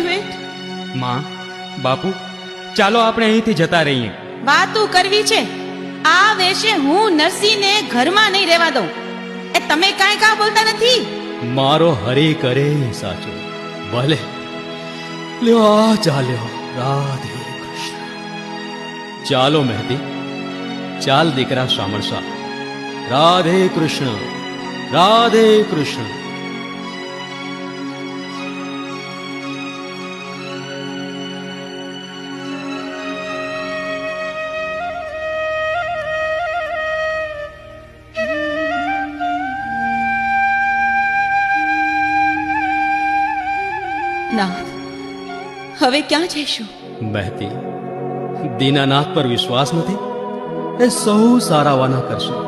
વેટમાં બાપુ ચાલો આપણે અહીંથી જતા રહીએ. વાતું કરવી છે. આ વેશે હું નરસિંહને ઘરમાં નહીં રહેવા દઉં. એ તમે કાંઈ કા બોલતા નથી? મારો હરી કરે સાચો. ભલે. લ્યો ચાલ્યો. રાધે કૃષ્ણ. ચાલો મહેતી. ચાલ દીકરા શામળસા રાધે કૃષ્ણ. રાધે કૃષ્ણ. નાથ હવે ક્યાં જઈશું? મહેતી દીનાનાથ પર વિશ્વાસ નથી? એ સૌ સારાવાના કરશે.